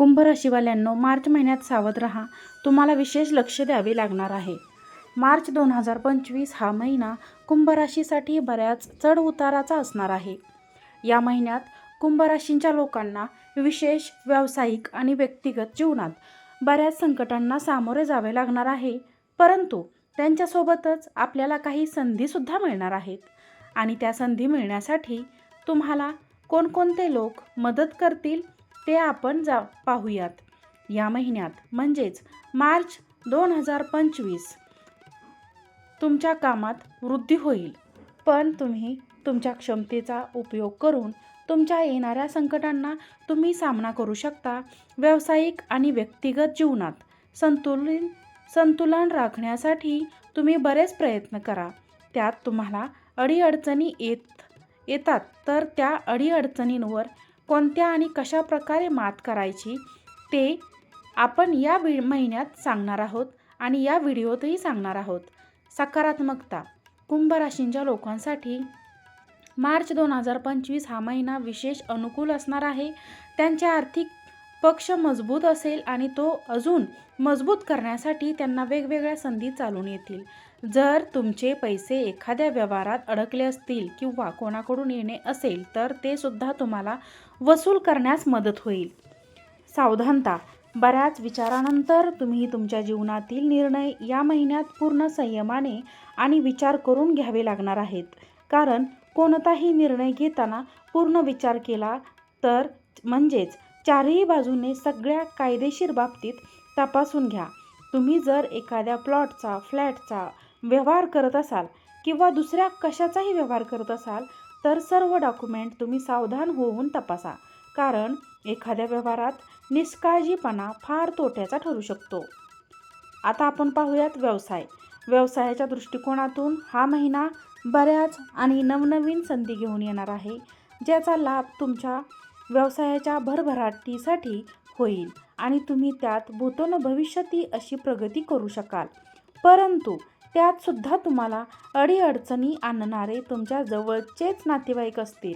कुंभ राशीवाल्यांनो मार्च महिन्यात सावध रहा. तुम्हाला विशेष लक्ष द्यावे लागणार आहे. मार्च दोन हजार पंचवीस हा महिना कुंभ राशीसाठी बऱ्याच चढ उताराचा असणार आहे. या महिन्यात कुंभ राशींच्या लोकांना विशेष व्यावसायिक आणि व्यक्तिगत जीवनात बऱ्याच संकटांना सामोरे जावे लागणार आहे. परंतु त्यांच्यासोबतच आपल्याला काही संधीसुद्धा मिळणार आहेत. आणि त्या संधी मिळण्यासाठी तुम्हाला कोणकोणते लोक मदत करतील? ते आपण जा पाहूयात. या महिन्यात म्हणजेच मार्च दोन हजार पंचवीस तुमच्या कामात वृद्धी होईल. पण तुम्ही तुमच्या क्षमतेचा उपयोग करून तुमच्या येणाऱ्या संकटांना तुम्ही सामना करू शकता. व्यावसायिक आणि व्यक्तिगत जीवनात संतुलन संतुलन राखण्यासाठी तुम्ही बरेच प्रयत्न करा. त्यात तुम्हाला अडीअडचणी येत येतात. तर त्या अडीअडचणींवर कोणत्या आणि कशा प्रकारे मात करायची ते आपण या वि महिन्यात सांगणार आहोत आणि या व्हिडिओतही सांगणार आहोत. सकारात्मकता कुंभ राशींच्या लोकांसाठी. मार्च दोन हजार पंचवीस हा महिना विशेष अनुकूल असणार आहे. त्यांच्या आर्थिक पक्ष मजबूत असेल आणि तो अजून मजबूत करण्यासाठी त्यांना वेगवेगळ्या संधी चालून येतील. जर तुमचे पैसे एखाद्या व्यवहारात अडकले असतील किंवा कोणाकडून येणे असेल तर ते सुद्धा तुम्हाला वसूल करण्यास मदत होईल. सावधानता. बऱ्याच विचारानंतर तुम्ही तुमच्या जीवनातील निर्णय या महिन्यात पूर्ण संयमाने आणि विचार करून घ्यावे लागणार आहेत. कारण कोणताही निर्णय घेताना पूर्ण विचार केला तर म्हणजेच चारही बाजूने सगळ्या कायदेशीर बाबतीत तपासून घ्या. तुम्ही जर एखाद्या प्लॉटचा फ्लॅटचा व्यवहार करत असाल किंवा दुसऱ्या कशाचाही व्यवहार करत असाल तर सर्व डॉक्युमेंट तुम्ही सावधान होऊन तपासा. कारण एखाद्या व्यवहारात निष्काळजीपणा फार तोट्याचा ठरू शकतो. आता आपण पाहूयात व्यवसाय. व्यवसायाच्या दृष्टिकोनातून हा महिना बऱ्याच आणि नवनवीन संधी घेऊन येणार आहे ज्याचा लाभ तुमच्या व्यवसायाच्या भरभराटीसाठी होईल आणि तुम्ही त्यात भूतोन भविष्याती अशी प्रगती करू शकाल. परंतु त्यात सुद्धा तुम्हाला अडीअडचणी आणणारे तुमच्या जवळचेच नातेवाईक असतील.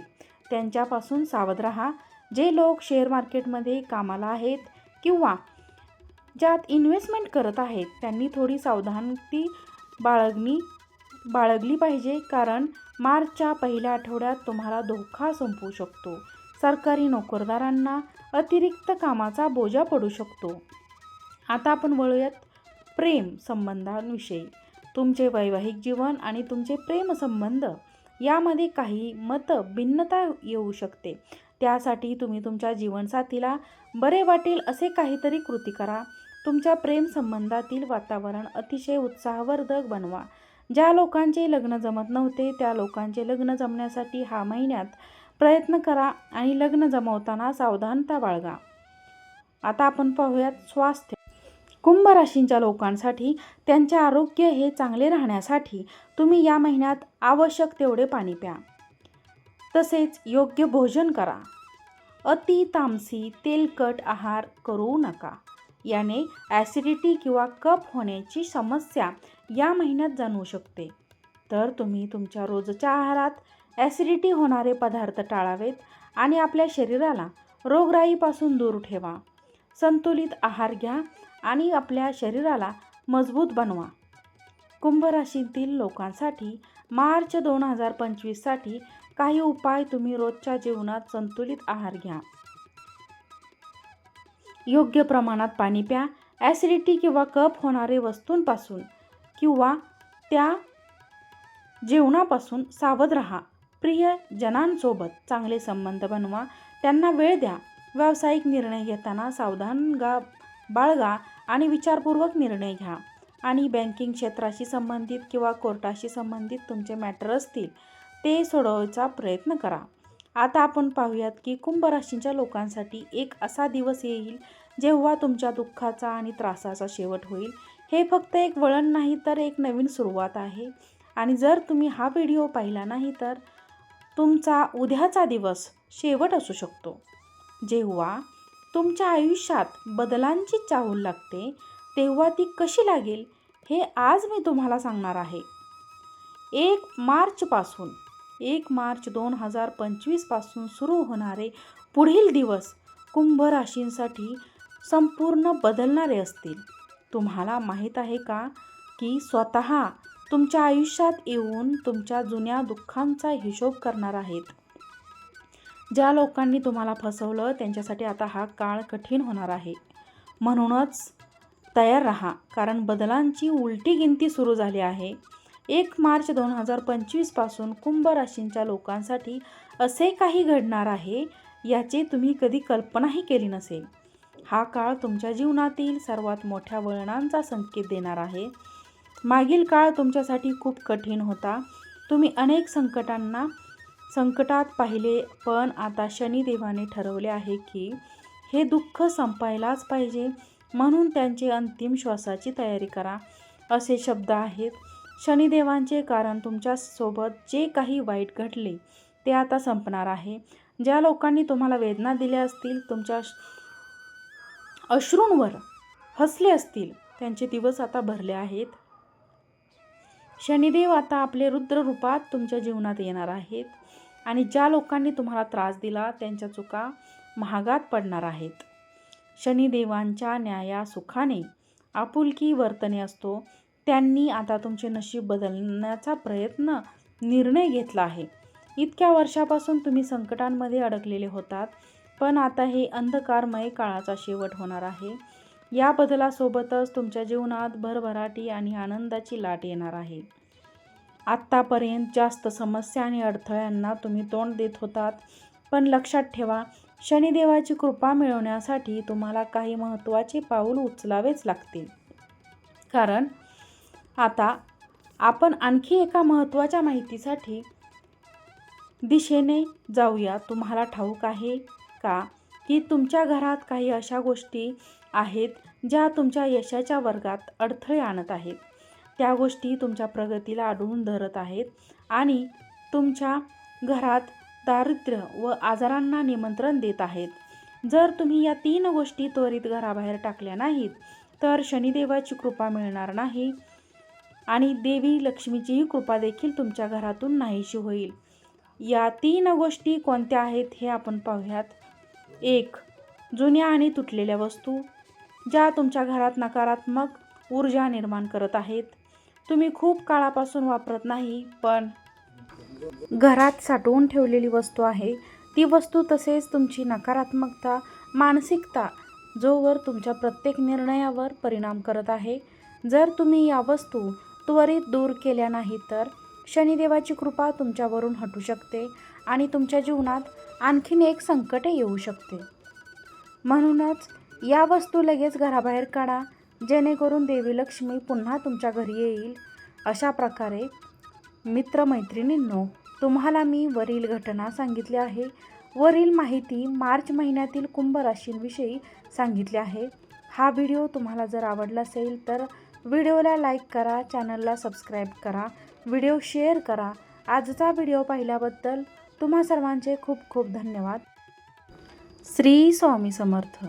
त्यांच्यापासून सावध राहा. जे लोक शेअर मार्केटमध्ये कामाला आहेत किंवा ज्यात इन्व्हेस्टमेंट करत आहेत त्यांनी थोडी सावधानती बाळगणी बाळगली पाहिजे. कारण मार्चच्या पहिल्या आठवड्यात तुम्हाला धोका संपू शकतो. सरकारी नोकरदारांना अतिरिक्त कामाचा बोजा पडू शकतो. आता आपण वळूयात प्रेम संबंधांविषयी. तुमचे वैवाहिक जीवन आणि तुमचे प्रेमसंबंध यामध्ये काही मत भिन्नता येऊ शकते. त्यासाठी तुम्ही तुमच्या जीवनसाथीला बरे वाटेल असे काहीतरी कृती करा. तुमच्या प्रेमसंबंधातील वातावरण अतिशय उत्साहवर्धक बनवा. ज्या लोकांचे लग्न जमत नव्हते त्या लोकांचे लग्न जमण्यासाठी हा महिन्यात प्रयत्न करा आणि लग्न जमवताना सावधानता बाळगा. आता आपण पाहूयात स्वास्थ्य. कुंभ राशींच्या लोकांसाठी त्यांचे आरोग्य हे चांगले राहण्यासाठी तुम्ही या महिन्यात आवश्यक तेवढे पाणी प्या. तसेच योग्य भोजन करा. अति तामसी तेलकट आहार करू नका. याने ॲसिडिटी किंवा कप होण्याची समस्या या महिन्यात जाणवू शकते. तर तुम्ही तुमच्या रोजच्या आहारात ॲसिडिटी होणारे पदार्थ टाळावेत आणि आपल्या शरीराला रोगराईपासून दूर ठेवा. संतुलित आहार घ्या आणि आपल्या शरीराला मजबूत बनवा. कुंभराशीतील लोकांसाठी मार्च दोन हजार पंचवीससाठी काही उपाय तुम्ही रोजच्या जीवनात संतुलित आहार घ्या. योग्य प्रमाणात पाणी प्या. ॲसिडिटी किंवा कप होणारे वस्तूंपासून किंवा त्या जेवणापासून सावध राहा. प्रियजनांसोबत चांगले संबंध बनवा. त्यांना वेळ द्या. व्यावसायिक निर्णय घेताना सावधान गा बाळगा आणि विचारपूर्वक निर्णय घ्या. आणि बँकिंग क्षेत्राशी संबंधित किंवा कोर्टाशी संबंधित तुमचे मॅटर असतील ते सोडवायचा प्रयत्न करा. आता आपण पाहूयात की कुंभ राशींच्या लोकांसाठी एक असा दिवस येईल जेव्हा तुमच्या दुःखाचा आणि त्रासाचा शेवट होईल. हे फक्त एक वळण नाही तर एक नवीन सुरुवात आहे. आणि जर तुम्ही हा व्हिडिओ पाहिला नाही तर तुमचा उद्याचा दिवस शेवट असू शकतो. जेव्हा तुमच्या आयुष्यात बदलांची चाहूल लागते तेव्हा ती कशी लागेल हे आज मी तुम्हाला सांगणार आहे. एक मार्चपासून एक मार्च दोन हजार पंचवीसपासून सुरू होणारे पुढील दिवस कुंभ राशींसाठी संपूर्ण बदलणारे असतील. तुम्हाला माहीत आहे का की स्वतः तुमच्या आयुष्यात येऊन तुमच्या जुन्या दुःखांचा हिशोब करणार आहेत. ज्या लोकांनी तुम्हाला फसवलं त्यांच्यासाठी आता हा काळ कठीण होणार आहे. म्हणूनच तयार राहा कारण बदलांची उलटी गिनती सुरू झाली आहे. एक मार्च दोन हजार पंचवीसपासून कुंभ राशींच्या लोकांसाठी असे काही घडणार आहे याची तुम्ही कधी कल्पनाही केली नसेल. हा काळ तुमच्या जीवनातील सर्वात मोठ्या वळणांचा संकेत देणार आहे. मागील काळ तुमच्यासाठी खूप कठीण होता. तुम्ही अनेक संकटांना संकटात पाहिले पण आता शनिदेवाने ठरवले आहे की हे दुःख संपायलाच पाहिजे. म्हणून त्यांचे अंतिम श्वासाची तयारी करा असे शब्द आहेत. शनिदेवांचे कारण तुमच्यासोबत जे काही वाईट घडले ते आता संपणार आहे. ज्या लोकांनी तुम्हाला वेदना दिल्या असतील तुमच्या अश्रूंवर हसले असतील त्यांचे दिवस आता भरले आहेत. शनिदेव आता आपले रुद्र रूपात तुमच्या जीवनात येणार आहेत. आणि ज्या लोकांनी तुम्हाला त्रास दिला त्यांच्या चुका महागात पडणार आहेत. शनिदेवांच्या न्याया सुखाने आपुलकी वर्तने असतो. त्यांनी आता तुमचे नशीब बदलण्याचा प्रयत्न निर्णय घेतला आहे. इतक्या वर्षापासून तुम्ही संकटांमध्ये अडकलेले होतात. पण आता हे अंधकारमय काळाचा शेवट होणार आहे. या बदलासोबतच तुमच्या जीवनात भरभराटी आणि आनंदाची लाट येणार आहे. आत्तापर्यंत जास्त समस्या आणि अडथळ्यांना तुम्ही तोंड देत होतात. पण लक्षात ठेवा शनिदेवाची कृपा मिळवण्यासाठी तुम्हाला काही महत्त्वाचे पाऊल उचलावेच लागतील. कारण आता आपण आणखी एका महत्त्वाच्या माहितीसाठी दिशेने जाऊया. तुम्हाला ठाऊक आहे का? की तुमच्या घरात काही अशा गोष्टी आहेत ज्या तुमच्या यशाच्या वर्गात अडथळे आणत आहेत. त्या गोष्टी तुमच्या प्रगतीला अडवून धरत आहेत आणि तुमच्या घरात दारिद्र्य व आजारांना निमंत्रण देत आहेत. जर तुम्ही या तीन गोष्टी त्वरित घराबाहेर टाकल्या नाहीत तर शनिदेवाची कृपा मिळणार नाही आणि देवी लक्ष्मीचीही कृपा देखील तुमच्या घरातून नाहीशी होईल. या तीन गोष्टी कोणत्या आहेत हे आपण पाहूयात. एक जुन्या आणि तुटलेल्या वस्तू ज्या तुमच्या घरात नकारात्मक ऊर्जा निर्माण करत आहेत. तुम्ही खूप काळापासून वापरत नाही पण घरात साठवून ठेवलेली वस्तू आहे. ती वस्तू तसेच तुमची नकारात्मकता मानसिकता जोवर तुमच्या प्रत्येक निर्णयावर परिणाम करत आहे. जर तुम्ही या वस्तू त्वरित दूर केल्या नाही तर शनिदेवाची कृपा तुमच्यावरून हटू शकते. आणि तुमच्या जीवनात आणखीन एक संकट येऊ शकते. म्हणूनच या वस्तू लगेच घराबाहेर काढा जेणेकरून देवी लक्ष्मी पुन्हा तुमच्या घरी येईल अशा प्रकारे मित्रमैत्रिणींनो तुम्हाला मी वरील घटना सांगितली आहे. वरील माहिती मार्च महिन्यातील कुंभ राशींविषयी सांगितली आहे. हा व्हिडिओ तुम्हाला जर आवडला असेल तर व्हिडिओला लाईक करा चॅनलला सबस्क्राईब करा व्हिडिओ शेअर करा. आजचा व्हिडिओ पाहिल्याबद्दल तुम्हा सर्वांचे खूप खूप धन्यवाद. श्री स्वामी समर्थ.